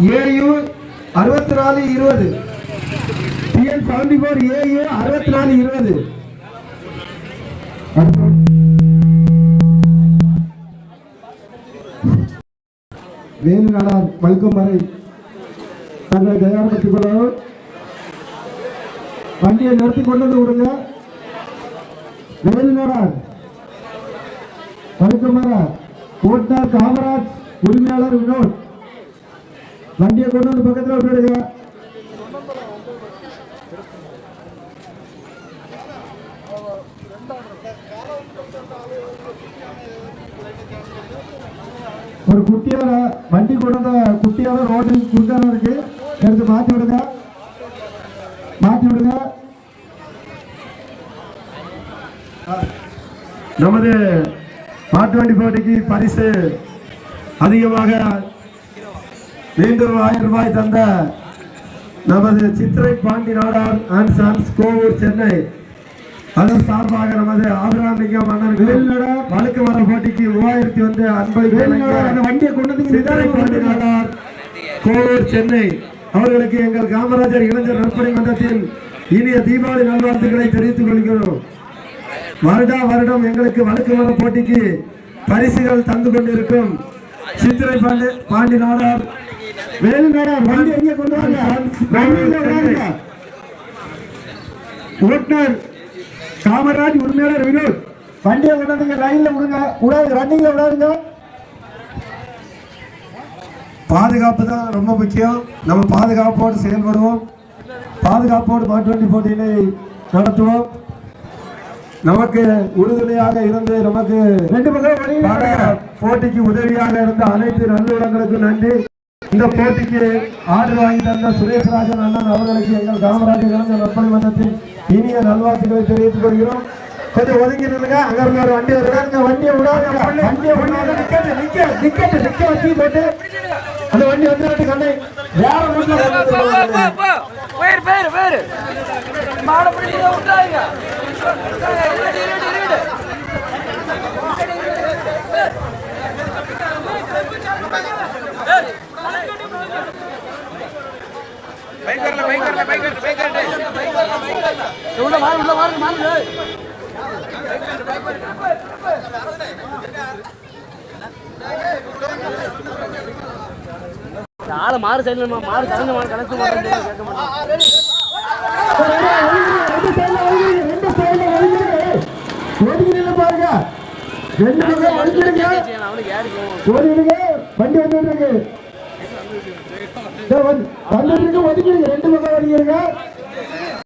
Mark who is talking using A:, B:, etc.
A: AU அறுபத்தி நாலு இருபது. டிஎன் செவன்டி ஃபோர் ஏயு அறுபத்தி நாலு இருபது. வேலு நாடார் வழக்கம் வரை தங்களை தயார்படுத்திக் கொள்ளவும் வண்டியை நிறுத்தி கொண்டு வந்து விடுங்க. வேலு நாடார் வழக்கம் வர ஓட்டுநர் காமராஜ் உரிமையாளர் வினோத். வண்டியை கொண்டு வந்து பக்கத்தில் விட்டுடுங்க ஒரு குட்டியார வண்டி கொண்டு வந்த குட்டியார ரோடு குறுக்கான இருக்கு. எடுத்து மாத்தி விடுங்க. மாத்தி விடுங்க. நமது மாட்டு வண்டி போட்டிக்கு பரிசு அதிகமாக மீண்டும் ஆயிரம் ரூபாய் தந்த நமது சித்திரை பாண்டி நாடார் அண்ட் சன்ஸ் கோவூர் சென்னை. அதன் சார்பாக நமது ஆபிராமிகம் மன்னன் வழுக்கு மர போட்டிக்கு மூவாயிரத்தி வந்து அன்பை அந்த வண்டியை கொண்டு சித்திரை பாண்டி நாடார் கோவூர் சென்னை. அவர்களுக்கு எங்கள் காமராஜர் இளைஞர் நற்பணி மன்றத்தின் இனிய தீபாவளி நல்வாழ்த்துக்களை தெரிவித்துக் கொள்கிறோம். வருடா வருடம் எங்களுக்கு வழக்கு மர போட்டிக்கு பரிசுகள் தந்து கொண்டிருக்கும் சித்திரை பாண்டி பாண்டி நாடார் வேலு நாடார் வண்டி எங்கே கொண்டு வாங்க? வண்டியில விடாதீங்க. ஓட்டுநர் காமராஜ் உரிமையாளர் வினோத் வண்டியை கொண்டாந்துங்க ரயில்ல விடுங்க. விடாது ரன்னிங்ல விடாதுங்க. பாதுகாப்பு தான் ரொம்ப முக்கியம். நம்ம பாதுகாப்போடு செயல்படுவோம். பாதுகாப்போடு மாட்டு வண்டி போட்டியினை நடத்துவோம். நமக்கு உறுதுணையாக இருந்து நமக்கு ரெண்டு பக்கம் போட்டிக்கு உதவியாக இருந்த அனைத்து நல்லுடங்களுக்கும் நன்றி. இந்த போட்டிக்கு ஆர்டர் வாங்கி தந்த சுரேஷ்ராஜன் அண்ணன் அவர்களுக்கு எங்கள் காமராஜர் இளைஞர் நற்பணி மன்றத்தின் இனிய நல்வாழ்த்துக்களை தெரிவித்துக் கொள்கிறோம். கொஞ்சம் ஒதுங்கி நில்லுங்க. அங்க இருந்து ஒரு வண்டி வருங்க வண்டியை விடாத வண்டியை விடாத நிக்க நிக்க நிக்க நிக்க வச்சு போட்டு. அந்த வண்டி வந்து கண்ணை. வேற.
B: பேரு பேரு பேரு. விட்டாங்க உள்ள மாறு உள்ள மாறு மாறு ஆளை மாறு சைடுல மாறு கலந்து மாறு கேட்க மாட்டேன்.
A: ஒதுங்கிடுங்க பாருங்க ரெண்டு வண்டி வந்துட்டு இருக்கு ஒதுக்கிடுங்க ரெண்டு பக்கம் ஒதுக்கிடுங்க